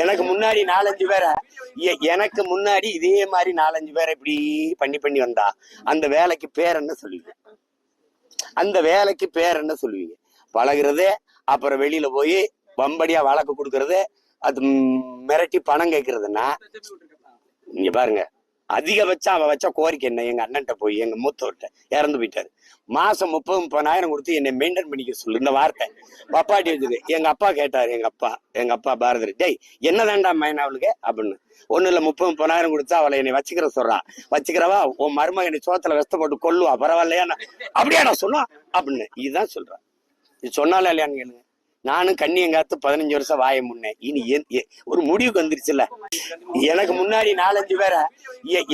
எனக்கு முன்னாடி நாலஞ்சு பேரை எ- எனக்கு முன்னாடி இதே மாதிரி நாலஞ்சு பேரை இப்படி பண்ணி பண்ணி வந்தா அந்த வேலைக்கு பேர் என்ன சொல்லுவீங்க? அந்த வேலைக்கு பேர் என்ன சொல்லுவீங்க? பழகுறது அப்புறம் வெளியில போய் வம்படியா வழக்கு கொடுக்கறது அது மிரட்டி பணம் கேட்கறதுன்னா இங்க பாருங்க அதிகபட்சம் அவன் வச்ச கோரிக்கை என்ன? எங்க அண்ணன்ட்ட போய் எங்க மூத்தவர்கிட்ட இறந்து போயிட்டாரு. மாசம் முப்பது முப்பதாயிரம் கொடுத்து என்னை மெயின்டைன் பண்ணிக்க சொல்லு இந்த வார்த்தை. பப்பாட்டி வச்சுது எங்க அப்பா கேட்டாரு எங்க அப்பா எங்க அப்பா பாரதர் டேய் என்ன வேண்டாம் மைனா அவளுக்கு? அப்படின்னு. ஒண்ணு இல்ல முப்பது முப்பதாயிரம் கொடுத்து அவளை என்னை வச்சுக்கிற சொல்றா. வச்சுக்கிறவா உன் மருமகனை சோத்துல வெஸ்த போட்டு கொல்லுவா பரவாயில்லையா நான் சொன்னா? அப்படின்னு. இதுதான் சொல்றான் இது சொன்னாலும் இல்லையான்னு கேளுங்க. நானும் கண்ணியங்காத்து பதினஞ்சு வருஷம் வாய முன்னே இனி ஒரு முடிவுக்கு வந்துருச்சுல்ல? எனக்கு முன்னாடி நாலஞ்சு பேரை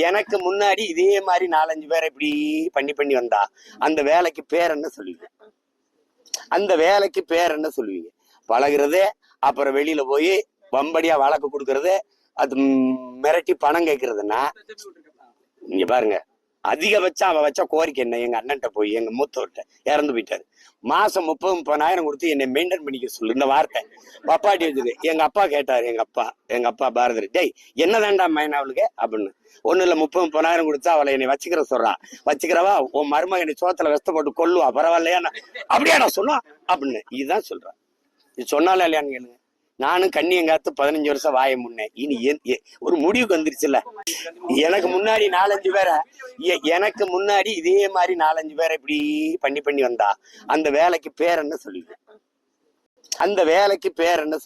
எனக்கு முன்னாடி இதே மாதிரி நாலஞ்சு பேரை இப்படி பண்ணி பண்ணி வந்தா அந்த வேலைக்கு பேர் என்ன சொல்லுவீங்க? அந்த வேலைக்கு பேர் என்ன சொல்லுவீங்க? பழகுறது அப்புறம் வெளியில போய் வம்படியா வழக்கு கொடுக்கறது அது மிரட்டி பணம் கேட்கறதுன்னா இங்க பாருங்க அதிகபட்சம் அவன் வச்ச கோரிக்கை என்ன? எங்க அண்ணன்ட்ட போய் எங்க மூத்தவர்கிட்ட இறந்து போயிட்டாரு. மாசம் முப்பது முப்பதாயிரம் கொடுத்து என்னை மெயின்டைன் பண்ணிக்க சொல்லு. இந்த வார்த்தை. பப்பாட்டி வச்சுது. எங்க அப்பா கேட்டாரு எங்க அப்பா எங்க அப்பா பாரதர் டேய் என்னதான்டா மைனா அவளுக்கு? அப்படின்னு. ஒண்ணு இல்ல முப்பது முப்பதாயிரம் கொடுத்து அவளை என்னை வச்சுக்கிற சொல்றா. வச்சுக்கிறவா உன் மருமகனை சோத்துல வெஸ்த போட்டு கொல்லுவா. பரவாயில்லையா அப்படியாடா சொன்னா. அப்படின்னு. இதுதான் சொல்றா. இது சொன்னாலும் இல்லையான்னு கேளுங்க. நானும் கண்ணியங்காத்து பதினஞ்சு வருஷம் வாய முன்னேன் இனி ஒரு முடிவுக்கு வந்துருச்சுல்ல? எனக்கு முன்னாடி நாலஞ்சு பேரை எனக்கு முன்னாடி இதே மாதிரி நாலஞ்சு பேரை இப்படி பண்ணி பண்ணி வந்தா அந்த வேலைக்கு பேர் என்ன சொல்லுவேன் அந்த வேலைக்கு பேர் என்ன சொல்லு